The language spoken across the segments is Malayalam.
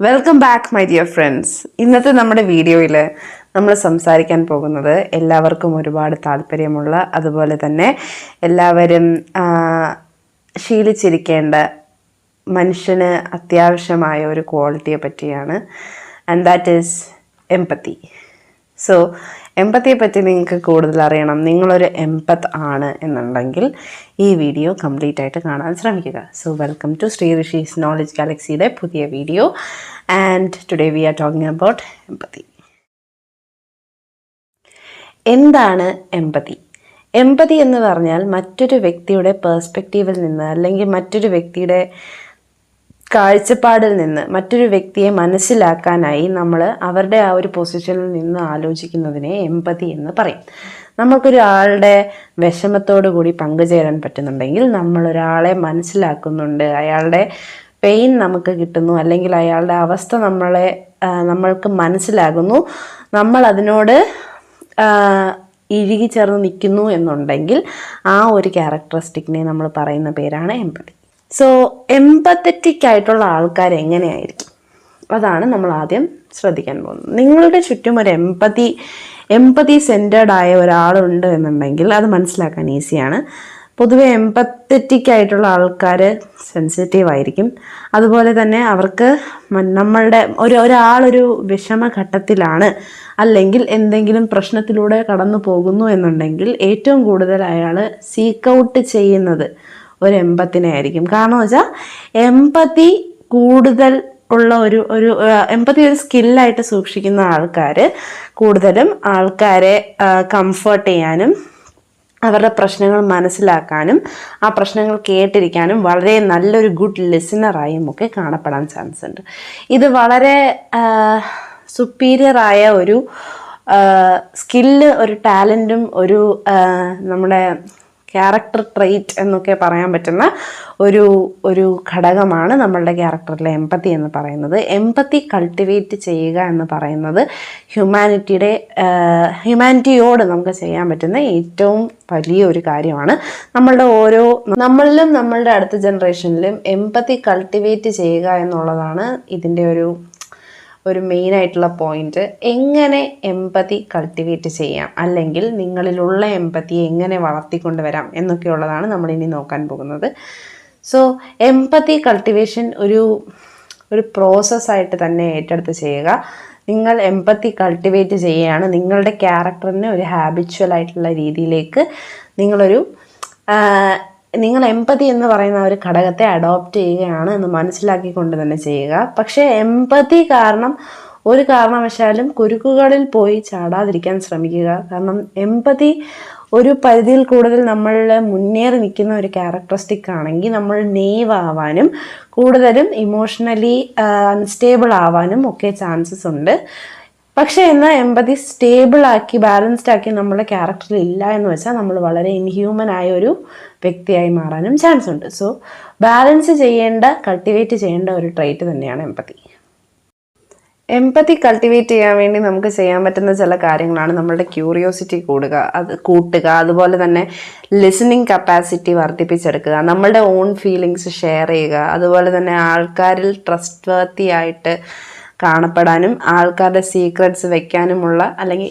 Welcome back my dear friends ഇന്നത്തെ നമ്മുടെ വീഡിയോയിൽ നമ്മൾ സംസാരിക്കാൻ പോകുന്നത് എല്ലാവർക്കും ഒരുപാട് താല്പര്യമുള്ള അതുപോലെ തന്നെ എല്ലാവരും ശീലിച്ചിരിക്കേണ്ട മനുഷ്യന് അത്യാവശ്യമായ ഒരു ക്വാളിറ്റിയെ പറ്റിയാണ് and that is empathy so എമ്പത്തിയെ പറ്റി നിങ്ങൾക്ക് കൂടുതൽ അറിയണം. നിങ്ങളൊരു എമ്പത്ത് ആണ് എന്നുണ്ടെങ്കിൽ ഈ വീഡിയോ കംപ്ലീറ്റ് ആയിട്ട് കാണാൻ ശ്രമിക്കുക. So welcome to Sri Rishi's knowledge ഗാലക്സിയുടെ പുതിയ video and today we are talking about empathy എന്താണ് എമ്പതി എമ്പതി എന്ന് പറഞ്ഞാൽ മറ്റൊരു വ്യക്തിയുടെ പേഴ്സ്പെക്റ്റീവിൽ നിന്ന് അല്ലെങ്കിൽ മറ്റൊരു വ്യക്തിയുടെ കാഴ്ചപ്പാടിൽ നിന്ന് മറ്റൊരു വ്യക്തിയെ മനസ്സിലാക്കാനായി നമ്മൾ അവരുടെ ആ ഒരു പൊസിഷനിൽ നിന്ന് ആലോചിക്കുന്നതിനെ എമ്പതി എന്ന് പറയും. നമുക്കൊരാളുടെ വിഷമത്തോടു കൂടി പങ്കുചേരാൻ പറ്റുന്നുണ്ടെങ്കിൽ നമ്മൾ ഒരാളെ മനസ്സിലാക്കുന്നുണ്ട്. അയാളുടെ പെയിൻ നമുക്ക് കിട്ടുന്നു. അല്ലെങ്കിൽ അയാളുടെ അവസ്ഥ നമ്മളെ നമ്മൾക്ക് മനസ്സിലാകുന്നു. നമ്മൾ അതിനോട് ഇഴുകി ചേർന്ന് നിൽക്കുന്നു എന്നുണ്ടെങ്കിൽ ആ ഒരു ക്യാരക്ടറിസ്റ്റിക്കിനെ നമ്മൾ പറയുന്ന പേരാണ് എമ്പതി സോ എമ്പത്തറ്റിക് ആയിട്ടുള്ള ആൾക്കാർ എങ്ങനെയായിരിക്കും? അതാണ് നമ്മൾ ആദ്യം ശ്രദ്ധിക്കാൻ പോകുന്നത്. നിങ്ങളുടെ ചുറ്റും ഒരു എമ്പതി എമ്പതി സെന്റേഡ് ആയ ഒരാളുണ്ട് എന്നുണ്ടെങ്കിൽ അത് മനസ്സിലാക്കാൻ ഈസിയാണ് പൊതുവെ എമ്പത്തറ്റിക് ആയിട്ടുള്ള ആൾക്കാർ സെൻസിറ്റീവ് ആയിരിക്കും. അതുപോലെ തന്നെ അവർക്ക് നമ്മളുടെ ഒരു ഒരാളൊരു വിഷമഘട്ടത്തിലാണ് അല്ലെങ്കിൽ എന്തെങ്കിലും പ്രശ്നത്തിലൂടെ കടന്നു പോകുന്നു എന്നുണ്ടെങ്കിൽ ഏറ്റവും കൂടുതൽ അയാൾ സീക്ക് ഔട്ട് ചെയ്യുന്നത് ഒരു എമ്പത്തിനായിരിക്കും കാരണം വെച്ചാൽ എമ്പത്തി കൂടുതൽ ഉള്ള ഒരു ഒരു എമ്പത്തി ഒരു സ്കില്ലായിട്ട് സൂക്ഷിക്കുന്ന ആൾക്കാർ കൂടുതലും ആൾക്കാരെ കംഫർട്ട് ചെയ്യാനും അവരുടെ പ്രശ്നങ്ങൾ മനസ്സിലാക്കാനും ആ പ്രശ്നങ്ങൾ കേട്ടിരിക്കാനും വളരെ നല്ലൊരു ഗുഡ് ലിസണറായും ഒക്കെ കാണപ്പെടാൻ ചാൻസ് ഉണ്ട്. ഇത് വളരെ സുപ്പീരിയറായ ഒരു സ്കില്ല് ഒരു ടാലന്റും ഒരു നമ്മുടെ ക്യാരക്ടർ ട്രെയ്റ്റ് എന്നൊക്കെ പറയാൻ പറ്റുന്ന ഒരു ഒരു ഘടകമാണ് നമ്മളുടെ ക്യാരക്ടറിലെ എമ്പത്തി എന്ന് പറയുന്നത്. എമ്പത്തി കൾട്ടിവേറ്റ് ചെയ്യുക എന്ന് പറയുന്നത് ഹ്യൂമാനിറ്റിയുടെ ഹ്യൂമാനിറ്റിയോട് നമുക്ക് ചെയ്യാൻ പറ്റുന്ന ഏറ്റവും വലിയ ഒരു കാര്യമാണ്. നമ്മളുടെ ഓരോ നമ്മളിലും നമ്മളുടെ അടുത്ത ജനറേഷനിലും എമ്പത്തി കൾട്ടിവേറ്റ് ചെയ്യുക എന്നുള്ളതാണ് ഇതിന്റെ ഒരു ഒരു മെയിൻ ആയിട്ടുള്ള പോയിന്റ് എങ്ങനെ എമ്പതി കൾട്ടിവേറ്റ് ചെയ്യാം? അല്ലെങ്കിൽ നിങ്ങളിലുള്ള എമ്പതിയെ എങ്ങനെ വളർത്തിക്കൊണ്ടുവരാം എന്നൊക്കെയുള്ളതാണ് നമ്മൾ ഇനി നോക്കാൻ പോകുന്നത്. സോ എമ്പതി കൾട്ടിവേഷൻ ഒരു ഒരു പ്രോസസ്സായിട്ട് തന്നെ ഏറ്റെടുത്ത് ചെയ്യുക. നിങ്ങൾ എമ്പത്തി കൾട്ടിവേറ്റ് ചെയ്യുകയാണ്. നിങ്ങളുടെ ക്യാരക്ടറിനെ ഒരു ഹാബിച്വൽ ആയിട്ടുള്ള രീതിയിലേക്ക് നിങ്ങളൊരു നിങ്ങൾ എമ്പതി എന്ന് പറയുന്ന ഒരു ഘടകത്തെ അഡോപ്റ്റ് ചെയ്യുകയാണ് എന്ന് മനസ്സിലാക്കിക്കൊണ്ട് തന്നെ ചെയ്യുക. പക്ഷേ എമ്പതി കാരണം ഒരു കാരണവശാലും കുരുക്കുകളിൽ പോയി ചാടാതിരിക്കാൻ ശ്രമിക്കുക. കാരണം എമ്പതി ഒരു പരിധിയിൽ കൂടുതൽ നമ്മൾ മുന്നേറി നിൽക്കുന്ന ഒരു ക്യാരക്ടറിസ്റ്റിക് ആണെങ്കിൽ നമ്മൾ നെയ്വ് ആവാനും കൂടുതലും ഇമോഷണലി അൺസ്റ്റേബിൾ ആവാനും ഒക്കെ ചാൻസസ് ഉണ്ട്. പക്ഷേ എന്നാൽ എമ്പതി സ്റ്റേബിൾ ആക്കി ബാലൻസ്ഡ് ആക്കി നമ്മുടെ ക്യാരക്ടറിൽ ഇല്ല എന്ന് വെച്ചാൽ നമ്മൾ വളരെ ഇൻഹ്യൂമൻ ആയ ഒരു വ്യക്തിയായി മാറാനും ചാൻസ് ഉണ്ട്. സോ ബാലൻസ് ചെയ്യേണ്ട കൾട്ടിവേറ്റ് ചെയ്യേണ്ട ഒരു ട്രൈറ്റ് തന്നെയാണ് എമ്പതി എമ്പതി കൾട്ടിവേറ്റ് ചെയ്യാൻ വേണ്ടി നമുക്ക് ചെയ്യാൻ പറ്റുന്ന ചില കാര്യങ്ങളാണ് നമ്മളുടെ ക്യൂരിയോസിറ്റി കൂടുക അത് കൂട്ടുക അതുപോലെ തന്നെ ലിസണിങ് കപ്പാസിറ്റി വർദ്ധിപ്പിച്ചെടുക്കുക നമ്മളുടെ ഓൺ ഫീലിങ്സ് ഷെയർ ചെയ്യുക അതുപോലെ തന്നെ ആൾക്കാരിൽ ട്രസ്റ്റ് വർത്തി ആയിട്ട് കാണപ്പെടാനും ആൾക്കാരുടെ സീക്രട്സ് വെക്കാനുമുള്ള അല്ലെങ്കിൽ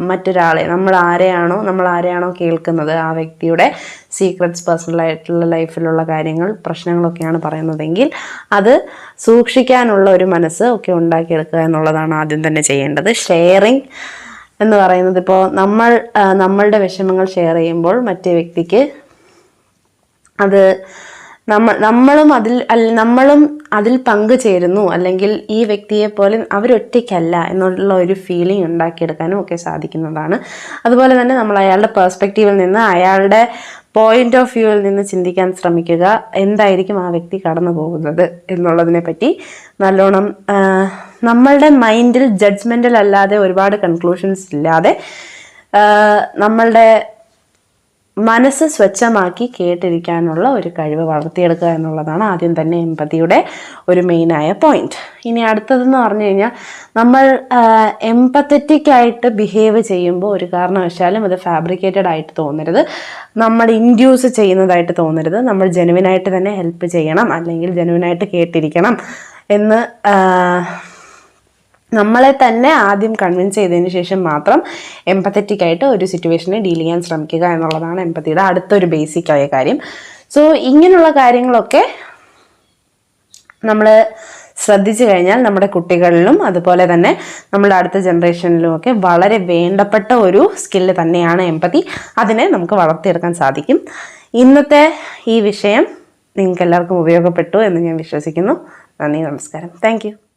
മറ്റൊരാളെ നമ്മൾ ആരെയാണോ നമ്മൾ ആരെയാണോ കേൾക്കുന്നത് ആ വ്യക്തിയുടെ സീക്രട്സ് പേഴ്സണൽ ആയിട്ടുള്ള ലൈഫിലുള്ള കാര്യങ്ങൾ പ്രശ്നങ്ങളൊക്കെയാണ് പറയുന്നതെങ്കിൽ അത് സൂക്ഷിക്കാനുള്ള ഒരു മനസ്സ് ഒക്കെ ഉണ്ടാക്കിയെടുക്കുക എന്നുള്ളതാണ് ആദ്യം തന്നെ ചെയ്യേണ്ടത്. ഷെയറിങ് എന്ന് പറയുന്നത് ഇപ്പോൾ നമ്മൾ നമ്മളുടെ വിഷമങ്ങൾ ഷെയർ ചെയ്യുമ്പോൾ മറ്റേ വ്യക്തിക്ക് അത് നമ്മൾ നമ്മളും അതിൽ നമ്മളും അതിൽ പങ്കു ചേരുന്നു അല്ലെങ്കിൽ ഈ വ്യക്തിയെ പോലെ അവരൊറ്റയ്ക്കല്ല എന്നുള്ള ഒരു ഫീലിംഗ് ഉണ്ടാക്കിയെടുക്കാനും ഒക്കെ സാധിക്കുന്നതാണ്. അതുപോലെ തന്നെ നമ്മൾ അയാളുടെ പേഴ്സ്പെക്റ്റീവിൽ നിന്ന് അയാളുടെ പോയിന്റ് ഓഫ് വ്യൂവിൽ നിന്ന് ചിന്തിക്കാൻ ശ്രമിക്കുക. എന്തായിരിക്കും ആ വ്യക്തി കടന്നു പോകുന്നത് എന്നുള്ളതിനെ പറ്റി നല്ലോണം നമ്മളുടെ മൈൻഡിൽ ജഡ്ജ്മെന്റൽ അല്ലാതെ ഒരുപാട് കൺക്ലൂഷൻസ് ഇല്ലാതെ നമ്മളുടെ മനസ്സ് സ്വച്ഛമാക്കി കേട്ടിരിക്കാനുള്ള ഒരു കഴിവ് വളർത്തിയെടുക്കുക എന്നുള്ളതാണ് ആദ്യം തന്നെ എമ്പതിയുടെ ഒരു മെയിനായ പോയിന്റ് ഇനി അടുത്തതെന്ന് പറഞ്ഞു കഴിഞ്ഞാൽ നമ്മൾ എമ്പത്തറ്റിക് ആയിട്ട് ബിഹേവ് ചെയ്യുമ്പോൾ ഒരു കാരണവശാലും അത് ഫാബ്രിക്കേറ്റഡ് ആയിട്ട് തോന്നരുത്. നമ്മൾ ഇൻഡ്യൂസ് ചെയ്യുന്നതായിട്ട് തോന്നരുത്. നമ്മൾ ജെനുവിനായിട്ട് തന്നെ ഹെൽപ്പ് ചെയ്യണം അല്ലെങ്കിൽ ജെനുവിനായിട്ട് കേട്ടിരിക്കണം എന്ന് നമ്മളെ തന്നെ ആദ്യം കൺവിൻസ് ചെയ്തതിന് ശേഷം മാത്രം എമ്പത്തറ്റിക് ആയിട്ട് ഒരു സിറ്റുവേഷനെ ഡീൽ ചെയ്യാൻ ശ്രമിക്കുക എന്നുള്ളതാണ് എമ്പത്തിയുടെ അടുത്തൊരു ബേസിക് ആയ കാര്യം. സോ ഇങ്ങനെയുള്ള കാര്യങ്ങളൊക്കെ നമ്മൾ ശ്രദ്ധിച്ചു കഴിഞ്ഞാൽ നമ്മുടെ കുട്ടികളിലും അതുപോലെ തന്നെ നമ്മുടെ അടുത്ത ജനറേഷനിലും ഒക്കെ വളരെ വേണ്ടപ്പെട്ട ഒരു സ്കില്ല് തന്നെയാണ് എമ്പതി അതിനെ നമുക്ക് വളർത്തിയെടുക്കാൻ സാധിക്കും. ഇന്നത്തെ ഈ വിഷയം നിങ്ങൾക്ക് എല്ലാവർക്കും ഉപയോഗപ്പെട്ടു എന്ന് ഞാൻ വിശ്വസിക്കുന്നു. നന്ദി നമസ്കാരം. താങ്ക്